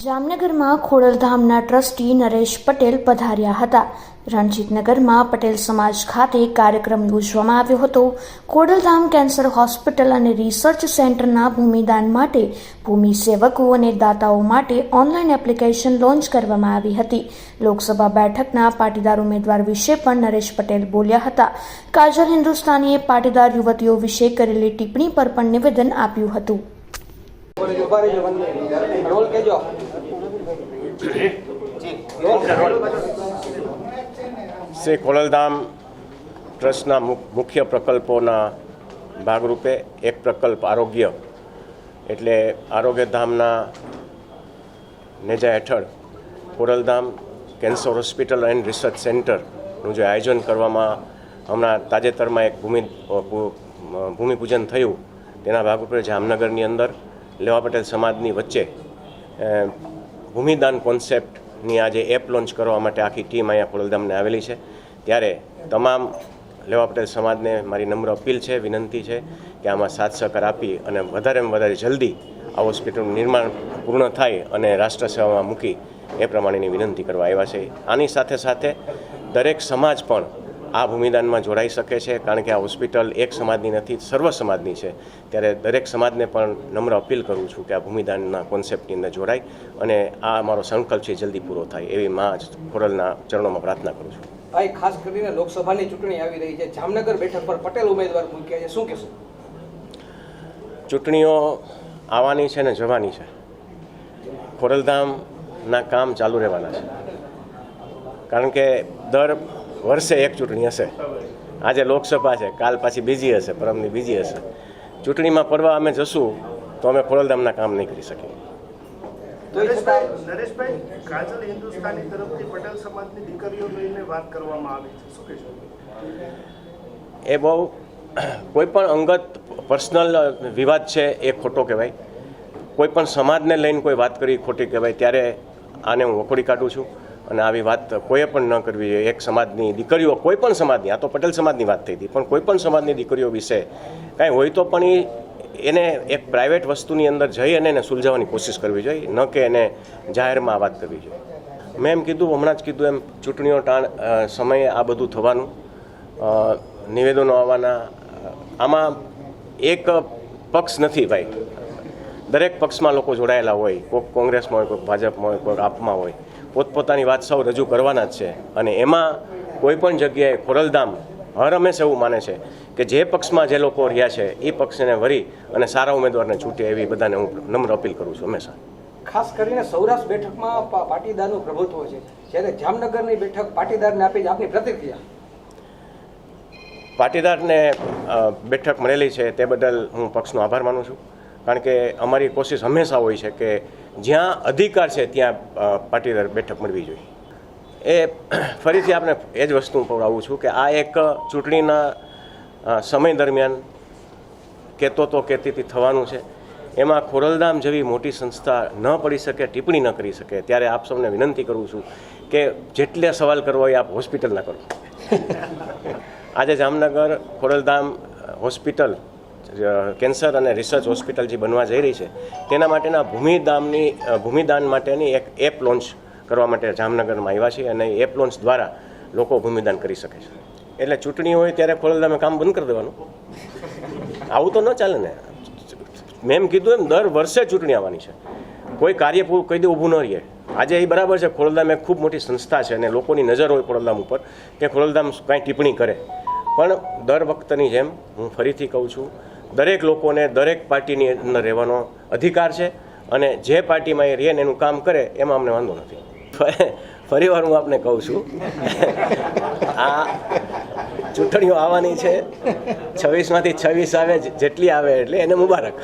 જામનગરમાં ખોડલધામના ટ્રસ્ટી નરેશ પટેલ પધાર્યા હતા. રણજીતનગરમાં પટેલ સમાજ ખાતે કાર્યક્રમ યોજવામાં આવ્યો હતો. ખોડલધામ કેન્સર હોસ્પિટલ અને રિસર્ચ સેન્ટરના ભૂમિદાન માટે ભૂમિ સેવકો અને દાતાઓ માટે ઓનલાઈન એપ્લિકેશન લોન્ચ કરવામાં આવી હતી. લોકસભા બેઠકના પાટીદાર ઉમેદવાર વિશે પણ નરેશ પટેલ બોલ્યા હતા. કાજલ હિન્દુસ્તાનીએ પાટીદાર યુવતીઓ વિશે કરેલી ટિપ્પણી પર પણ નિવેદન આપ્યું હતું. શ્રી ખોડલધામ ટ્રસ્ટના મુખ્ય પ્રકલ્પોના ભાગરૂપે એક પ્રકલ્પ આરોગ્ય. એટલે આરોગ્યધામના નેજા હેઠળ Khodaldham cancer hospital and research સેન્ટરનું જે આયોજન કરવામાં હમણાં તાજેતરમાં એક ભૂમિ ભૂમિપૂજન થયું. તેના ભાગરૂપે જામનગરની અંદર લેવા પટેલ સમાજની વચ્ચે ભૂમિદાન કોન્સેપ્ટની આજે એપ લોન્ચ કરવા માટે આખી ટીમ અહીંયા ખોડલધામને આવેલી છે. ત્યારે તમામ લેવા પટેલ સમાજને મારી નમ્ર અપીલ છે, વિનંતી છે કે આમાં સાથ સહકાર આપી અને વધારેમાં વધારે જલ્દી આ હોસ્પિટલનું નિર્માણ પૂર્ણ થાય અને રાષ્ટ્ર સેવામાં મૂકી એ પ્રમાણેની વિનંતી કરવા આવ્યા છે. આની સાથે સાથે દરેક સમાજ પણ આ ભૂમિદાનમાં જોડાઈ શકે છે કારણ કે આ હોસ્પિટલ એક સમાજની નથી સર્વ સમાજની છે. ત્યારે દરેક સમાજને પણ નમ્ર અપીલ કરું છું કે આ ભૂમિદાનના કોન્સેપ્ટની અંદર જોડાય અને આ અમારો સંકલ્પ છે જલ્દી પૂરો થાય એવી મા ખોરલના ચરણોમાં પ્રાર્થના કરું છું. આ ખાસ કરીને લોકસભાની ચૂંટણી આવી રહી છે. જામનગર બેઠક પર પટેલ ઉમેદવાર મૂક્યા છે. શું કહેશો? ચૂંટણીઓ આવવાની છે ને જવાની છે. ખોરલધામના કામ ચાલુ રહેવાના છે. કારણ કે દર વર્ષે એક ચૂંટણી હશે. આજે લોકસભા છે કાલ પાછી બીજી હશે પરમની બીજી હશે. ચૂંટણીમાં પડવા અમે જશું તો અમે ખોરલધામના કામ નહીં કરી શકીએ એ બહુ કોઈ પણ અંગત પર્સનલ વિવાદ છે એ ખોટો કહેવાય. કોઈ પણ સમાજને લઈને કોઈ વાત કરી ખોટી કહેવાય ત્યારે આને હું વખોડી કાઢું છું. અને આવી વાત કોઈએ પણ ન કરવી જોઈએ. એક સમાજની દીકરીઓ, કોઈ પણ સમાજની, આ તો પટેલ સમાજની વાત થઈ હતી, પણ કોઈ પણ સમાજની દીકરીઓ વિશે કાંઈ હોય તો પણ એ એને એક પ્રાઇવેટ વસ્તુની અંદર જઈ અને એને સુલઝાવવાની કોશિશ કરવી જોઈએ, ન કે એને જાહેરમાં વાત કરવી જોઈએ. મેં એમ કીધું, હમણાં જ કીધું એમ, ચૂંટણીઓ ટાણ સમયે આ બધું થવાનું. નિવેદનો આવવાના. આમાં એક પક્ષ નથી ભાઈ. દરેક પક્ષમાં લોકો જોડાયેલા હોય, કોઈક કોંગ્રેસમાં હોય, કોઈક ભાજપમાં હોય, કોઈક આપમાં હોય. પોતપોતાની વાત સૌ રજૂ કરવાના જ છે. અને એમાં કોઈ પણ જગ્યાએ ખોરલધામ હર હંમેશ એવું માને છે કે જે પક્ષમાં જે લોકો રહ્યા છે એ પક્ષને વરી અને સારા ઉમેદવારને છૂટે એવી બધાને હું નમ્ર અપીલ કરું છું હંમેશા. ખાસ કરીને સૌરાષ્ટ્ર બેઠકમાં પાટીદારનું પ્રભુત્વ છે. જ્યારે જામનગરની બેઠક પાટીદારને આપી આપની પ્રતિક્રિયા? પાટીદારને બેઠક મળેલી છે તે બદલ હું પક્ષનો આભાર માનું છું. કારણ કે અમારી કોશિશ હંમેશા હોય છે કે જ્યાં અધિકાર છે ત્યાં પાટીદાર બેઠક મળવી જોઈએ. એ ફરીથી આપણે એ જ વસ્તુ પર આવું છું કે આ એક ચૂંટણીના સમય દરમિયાન કહેતો તો કહેતીથી થવાનું છે. એમાં ખોરલધામ જેવી મોટી સંસ્થા ન પડી શકે, ટિપ્પણી ન કરી શકે, ત્યારે આપ સૌને વિનંતી કરું છું કે જેટલા સવાલ કરવો હોય આપ હોસ્પિટલના કરો. આજે જામનગર, ખોરલધામ હોસ્પિટલ કેન્સર અને રિસર્ચ હોસ્પિટલ જે બનવા જઈ રહી છે, તેના માટેના ભૂમિદાનની ભૂમિદાન માટેની એક એપ લોન્ચ કરવા માટે જામનગરમાં આવ્યા છે અને એપ લોન્ચ દ્વારા લોકો ભૂમિદાન કરી શકે છે. એટલે ચૂંટણી હોય ત્યારે ખોરલધામે કામ બંધ કરી દેવાનું. આવું તો ન ચાલે ને. મેં એમ કીધું એમ, દર વર્ષે ચૂંટણી આવવાની છે. કોઈ કાર્ય કહી દે ઊભું ન રહીએ. આજે એ બરાબર છે, ખોડલધામ એક ખૂબ મોટી સંસ્થા છે અને લોકોની નજર હોય ખોડલધામ ઉપર કે ખોડલધામ કાંઈ ટિપ્પણી કરે. પણ દર વખતની જેમ હું ફરીથી કહું છું દરેક લોકોને દરેક પાર્ટીની અંદર રહેવાનો અધિકાર છે અને જે પાર્ટીમાં એ રહે એનું કામ કરે, એમાં અમને વાંધો નથી. ફરી વાર હું આપને કહું છું, આ ચૂંટણીઓ આવવાની છે. છવ્વીસમાંથી છવ્વીસ આવે, જેટલી આવે એટલે એને મુબારક.